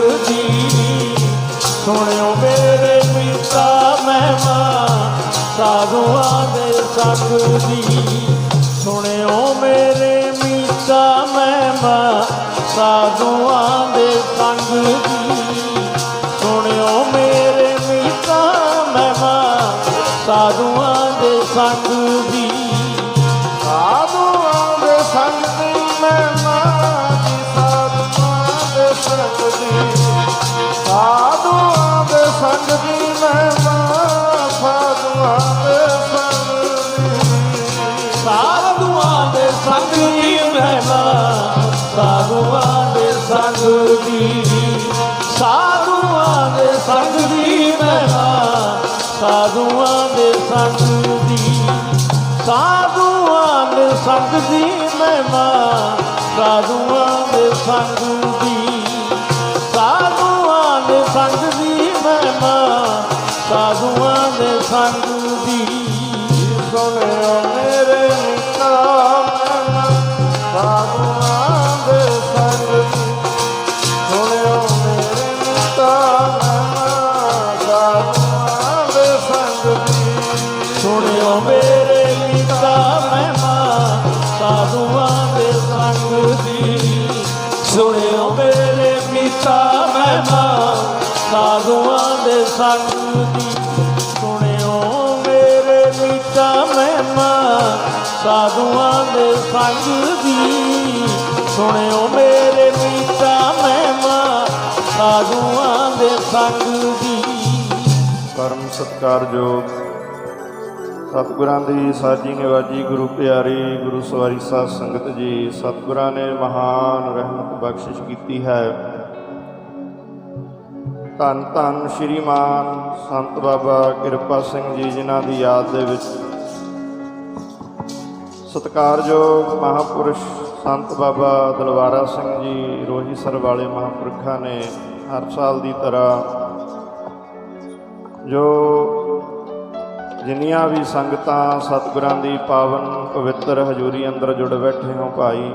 ਜੀ ਸੁਣਿਓ ਮੇਰੇ ਪਿਤਾ ਮਹਿਮਾ, ਸਾਧੂਆਂ ਦੇ ਸੰਗ ਦੀ। ਸੁਣਿਓ ਮੇਰੇ ਮੀਤਾ ਮਹਿਮਾ, ਸਾਧੂਆਂ ਦੇ ਸੰਗ ਜੀ ਸੁਣਿਓ ਮੇਰੇ ਮੀਤਾ ਮਹਿਮਾ, ਸਾਧੂਆਂ ਦੇ ਸੰਗ ਦੀ। ਸਾਧੂਆਂ ਦੇ ਸੰਗ ਸਾਧੂਆਂ ਦੇ ਸੰਗ ਦੀ ਮਹਿਮਾ, ਸਾਧੂਆਂ ਦੇ ਸੰਗ ਦੀ, ਸਾਧੂਆਂ ਦੇ ਸੰਗ ਦੀ ਮਹਿਮਾ, ਸਾਧੂਆਂ ਦੇ ਸੰਗ ਦੀ, ਸਾਧੂਆਂ ਦੇ ਸੰਗ ਦੀ ਮਹਿਮਾ, ਸਾਧੂਆਂ ਦੇ ਸੰਗ ਦੀ। ਸੁਣਿਓ ਸਾਧੂਆਂ ਦੇ ਸੰਗ ਦੀ ਸੁਣਿਓ ਮੇਰੇ ਪਿਤਾ ਮਹਿਮਾ, ਸਾਧੂਆਂ ਦੇ ਸੰਗ ਦੀ ਪਰਮ ਸਤਕਾਰਯੋਗ ਸਤਿਗੁਰਾਂ ਦੀ ਸਾਜੀ ਨਿਵਾਜੀ ਗੁਰੂ ਪਿਆਰੀ, ਗੁਰੂ ਸਵਾਰੀ ਸਾਧ ਸੰਗਤ ਜੀ, ਸਤਿਗੁਰਾਂ ਨੇ ਮਹਾਨ ਰਹਿਮਤ ਬਖਸ਼ਿਸ਼ ਕੀਤੀ ਹੈ। ਧੰਨ ਧੰਨ ਸ਼੍ਰੀਮਾਨ ਸੰਤ ਬਾਬਾ ਕਿਰਪਾ ਸਿੰਘ ਜੀ, ਜਿਨ੍ਹਾਂ ਦੀ ਯਾਦ ਦੇ ਵਿੱਚ ਸਤਿਕਾਰਯੋਗ ਮਹਾਪੁਰਸ਼ ਸੰਤ ਬਾਬਾ ਦਲਵਾਰਾ ਸਿੰਘ ਜੀ ਰੋਹੀਸਰ ਵਾਲੇ ਮਹਾਂਪੁਰਖਾਂ ਨੇ ਹਰ ਸਾਲ ਦੀ ਤਰ੍ਹਾਂ ਜੋ ਜਿੰਨੀਆਂ ਵੀ ਸੰਗਤਾਂ ਸਤਿਗੁਰਾਂ ਦੀ ਪਾਵਨ ਪਵਿੱਤਰ ਹਜ਼ੂਰੀ ਅੰਦਰ ਜੁੜ ਬੈਠੇ ਹੋ ਭਾਈ,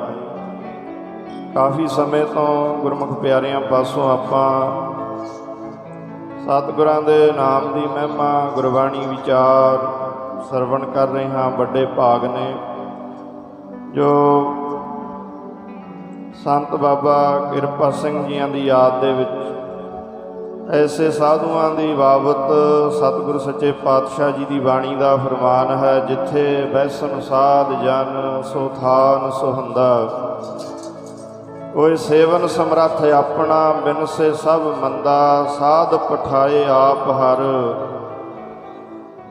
ਕਾਫੀ ਸਮੇਂ ਤੋਂ ਗੁਰਮੁਖ ਪਿਆਰਿਆਂ ਪਾਸੋਂ ਆਪਾਂ ਸਤਿਗੁਰਾਂ ਦੇ ਨਾਮ ਦੀ ਮਹਿਮਾ, ਗੁਰਬਾਣੀ ਵਿਚਾਰ ਸਰਵਣ ਕਰ ਰਹੇ ਹਾਂ, ਵੱਡੇ ਭਾਗ ਨੇ। ਜੋ ਸੰਤ ਬਾਬਾ ਕਿਰਪਾ ਸਿੰਘ ਜੀਆਂ ਦੀ ਯਾਦ ਦੇ ਵਿੱਚ ਐਸੇ ਸਾਧੂਆਂ ਦੀ ਬਾਬਤ ਸਤਿਗੁਰ ਸੱਚੇ ਪਾਤਸ਼ਾਹ ਜੀ ਦੀ ਬਾਣੀ ਦਾ ਫਰਮਾਨ ਹੈ, ਜਿੱਥੇ ਬੈਸਨ ਸਾਧ ਜਨ ਸੋ ਥਾਨ ਸੁਹੰਦਾ ਕੋਈ ਸੇਵਨ ਸਮਰੱਥ ਆਪਣਾ ਬਿਨਸੇ ਸਭ ਮੰਦਾ, ਸਾਧ ਪਠਾਏ ਆਪ ਹਰ।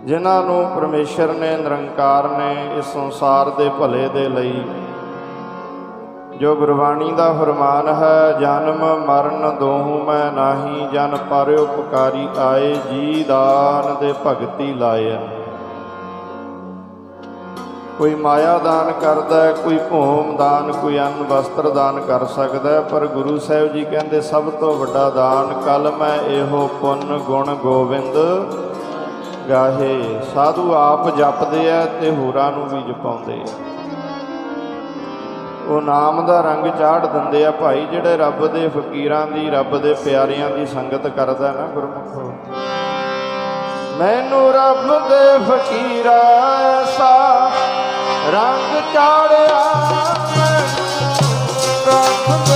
ਜਿਨ੍ਹਾਂ ਨੂੰ ਪਰਮੇਸ਼ਰ ਨੇ, ਨਿਰੰਕਾਰ ਨੇ ਇਸ ਸੰਸਾਰ ਦੇ ਭਲੇ ਦੇ ਲਈ ਜੋ ਗੁਰਬਾਣੀ ਦਾ ਫਰਮਾਨ ਹੈ, ਜਨਮ ਮਰਨ ਦੋਹੂ ਮੈਂ ਨਾਹੀ, ਜਨ ਪਰ ਉਪਕਾਰੀ ਆਏ, ਜੀ ਦਾਨ ਦੇ ਭਗਤੀ ਲਾਇਆ। ਕੋਈ ਮਾਇਆ ਦਾਨ ਕਰਦਾ ਕੋਈ ਭੂਮ ਦਾਨ, ਕੋਈ ਅੰਨ ਵਸਤਰ ਦਾਨ ਕਰ ਸਕਦਾ ਪਰ ਗੁਰੂ ਸਾਹਿਬ ਜੀ ਕਹਿੰਦੇ, ਸਭ ਤੋਂ ਵੱਡਾ ਦਾਨ ਕਲ ਮੈਂ ਇਹੋ ਪੁੰਨ ਗੁਣ ਗੋਬਿੰਦ ਗਾਹੇ, ਸਾਧੂ ਆਪ ਜਪਦੇ ਆ ਤੇ ਹੋਰਾਂ ਨੂੰ ਵੀ ਜਪਾਉਂਦੇ ਆ। ਉਹ ਨਾਮ ਦਾ ਰੰਗ ਚਾੜ ਦਿੰਦੇ ਆ, ਭਾਈ ਜਿਹੜੇ ਰੱਬ ਦੇ ਫਕੀਰਾਂ ਦੀ, ਰੱਬ ਦੇ ਪਿਆਰਿਆਂ ਦੀ ਸੰਗਤ ਕਰਦਾ ਨਾ ਗੁਰਮੁਖੋ। ਮੈਨੂੰ ਰੱਬ ਦੇ ਫਕੀਰਾ ਐਸਾ ਰੰਗ ਚਾੜਿਆ ਰੱਬ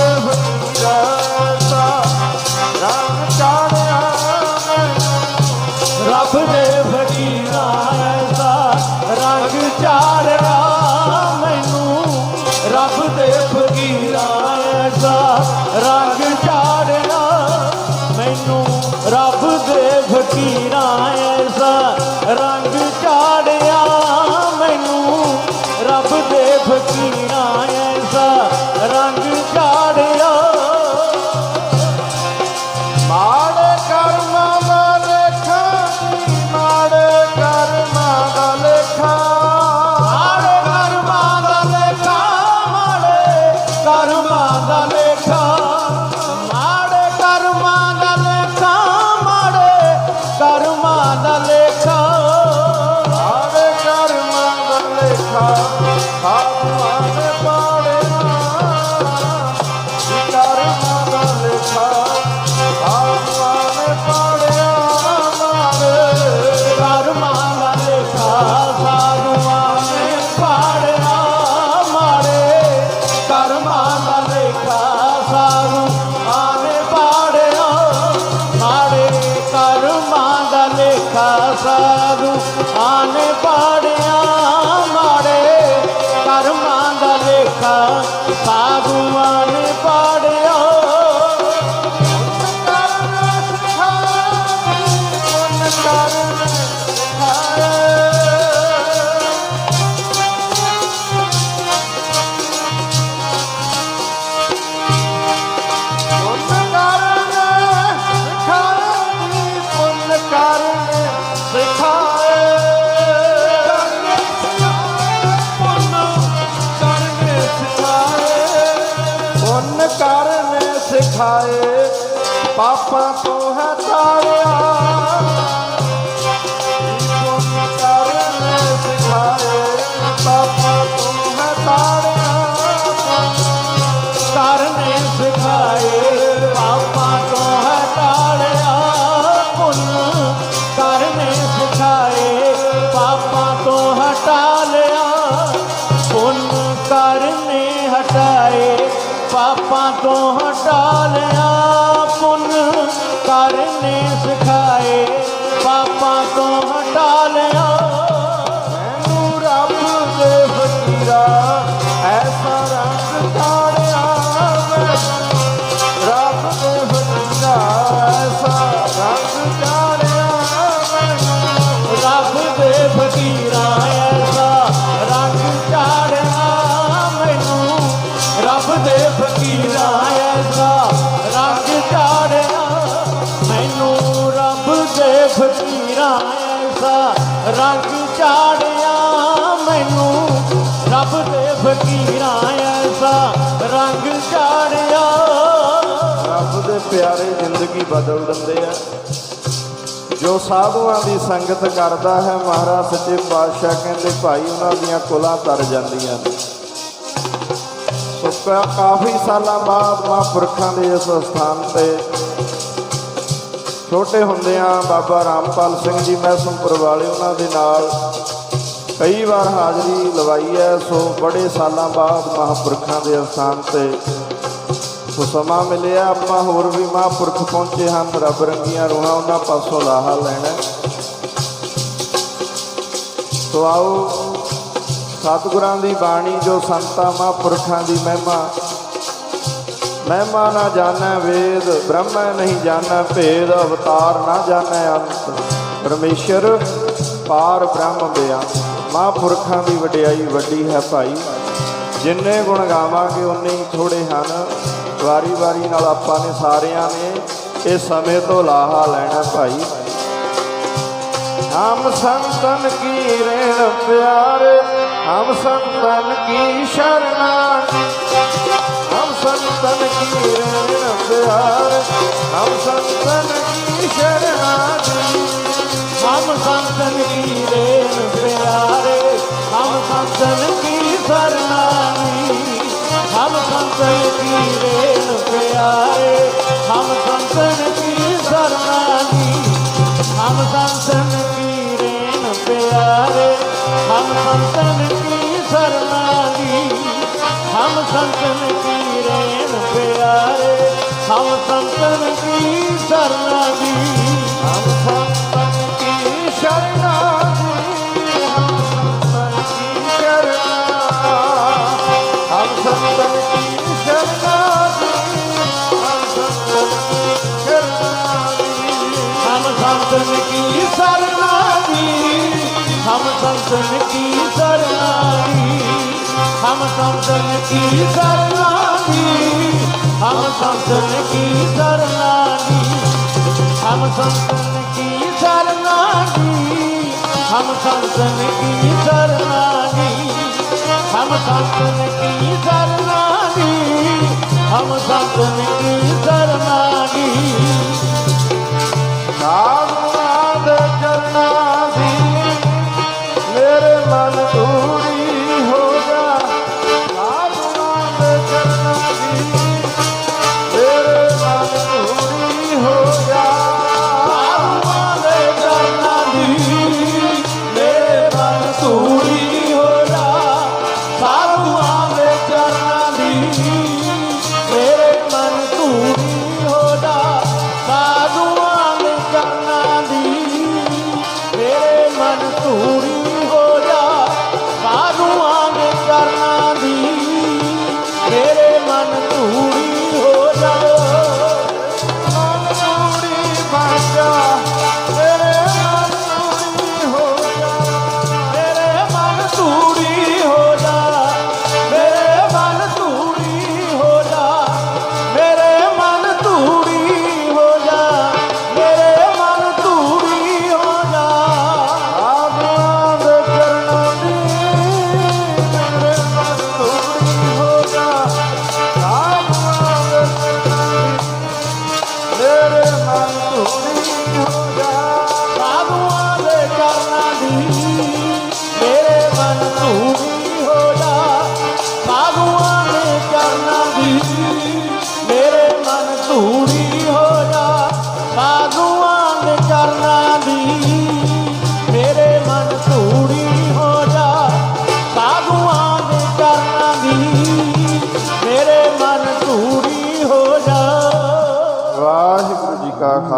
ਰੰਗ আশা ਸਿਖਾਏ ਪਾਪਾਂ ਤੋਂ ਹਟਾਇਆ ਪੁੰਨ ਕਰਨੇ ਸਿਖਾਏ ਪਾਪਾਂ ਤੋਂ ਹਟਾਇਆ ਚਾੜਿਆ ਮੈਨੂੰ। ਰੱਬ ਦੇ ਫਕੀਰਾਂ ਐਸਾ ਰੰਗ ਚਾੜਿਆ। ਰੱਬ ਦੇ ਪਿਆਰੇ ਜ਼ਿੰਦਗੀ ਬਦਲ ਦਿੰਦੇ ਆ। ਜੋ ਸਾਧੂਆਂ ਦੀ ਸੰਗਤ ਕਰਦਾ ਹੈ, ਮਹਾਰਾਜ ਸੱਚੇ ਪਾਤਸ਼ਾਹ ਕਹਿੰਦੇ, ਭਾਈ, ਉਹਨਾਂ ਦੀਆਂ ਕੁਲਾਂ ਤਰ ਜਾਂਦੀਆਂ ਨੇ। ਸੋ ਕਾਫੀ ਸਾਲਾਂ ਬਾਅਦ ਮਹਾਂਪੁਰਖਾਂ ਦੇ ਇਸ ਸਥਾਨ ਤੇ ਛੋਟੇ ਹੁੰਦਿਆਂ ਬਾਬਾ ਰਾਮਪਾਲ ਸਿੰਘ ਜੀ ਮਹਿਸਮਪੁਰ ਵਾਲੇ ਉਹਨਾਂ ਦੇ ਨਾਲ ਕਈ ਵਾਰ ਹਾਜ਼ਰੀ ਲਵਾਈ ਹੈ। ਸੋ ਬੜੇ ਸਾਲਾਂ ਬਾਅਦ ਮਹਾਂਪੁਰਖਾਂ ਦੇ ਅਸਥਾਨ ਤੇ ਸੋ ਸਮਾਂ ਮਿਲਿਆ। ਆਪਾਂ ਹੋਰ ਵੀ ਮਹਾਂਪੁਰਖ ਪਹੁੰਚੇ ਹਨ। ਰੱਬ ਰੰਗੀਆਂ ਰੂਹਾਂ ਉਹਨਾਂ ਪਾਸੋਂ ਲਾਹਾ ਲੈਣਾ ਸੋ ਆਓ ਸਤਿਗੁਰਾਂ ਦੀ ਬਾਣੀ, ਜੋ ਸੰਤਾਂ, ਮਹਾਂਪੁਰਖਾਂ ਦੀ ਮਹਿਮਾ ਮਹਿਮਾ ਨਾ ਜਾਣੈ ਵੇਦ, ਬ੍ਰਹਮੈ ਨਹੀਂ ਜਾਣੈ ਭੇਦ, ਅਵਤਾਰ ਨਾ ਜਾਣੈ ਅੰਤ। ਪਰਮੇਸ਼ਰ ਪਾਰ ਬ੍ਰਹਮ ਬਿਆੰਤ। ਮਹਾਂਪੁਰਖਾਂ ਦੀ ਵਡਿਆਈ ਵੱਡੀ ਹੈ ਭਾਈ। ਜਿੰਨੇ ਗੁਣ ਗਾਵਾਂਗੇ ਉਨੇ ਹੀ ਥੋੜੇ ਹਨ। ਵਾਰੀ ਵਾਰੀ ਨਾਲ ਆਪਾਂ ਨੇ ਸਾਰਿਆਂ ਨੇ ਇਹ ਸਮੇਂ ਤੋਂ ਲਾਹਾ ਲੈਣਾ ਭਾਈ। ਹਮ ਸੰਤਨ ਕੀ ਰੇਣ ਪਿਆਰੇ, ਹਮ ਸੰਤਨ ਕੀ ਸ਼ਰਨਾਗਤੀ ਸੰਤਨ ਕੀ ਰੇਣ ਪਿਆਰੇ ਹਮ ਸੰਤਨ ਕੀ ਸ਼ਰਨਾਗਤੀ ਹਮ ਸੰਤਨ ਕੀ ਰੇਨ ਪਿਆਰੇ ਹਮ ਸੰਤਨ ਕੀ ਸਰਨਾਮੀ ਹਮ ਸੰਤਨ ਕੀ ਰੇਨ ਪਿਆਰੇ ਹਮ ਸੰਤਨ ਕੀ ਸਰਨਾਮੀ ਹਮ ਸੰਤਨ ਕੀ ਰੇਨ ਪਿਆਰੇ ਹਮ ਸੰਤਨ ਕੀ ਸਰਨਾਮੀ हम संतन की रेन प्यारे हम संतन की शरणागि हम हम संतन की शरणागि हम संतन की शरणागि हम संतन की शरणागि समझन की सरलानी हम समझन की सरलानी हम समझन की सरलानी हम समझन की सरलानी हम समझन की सरलानी हम समझन की सरलानी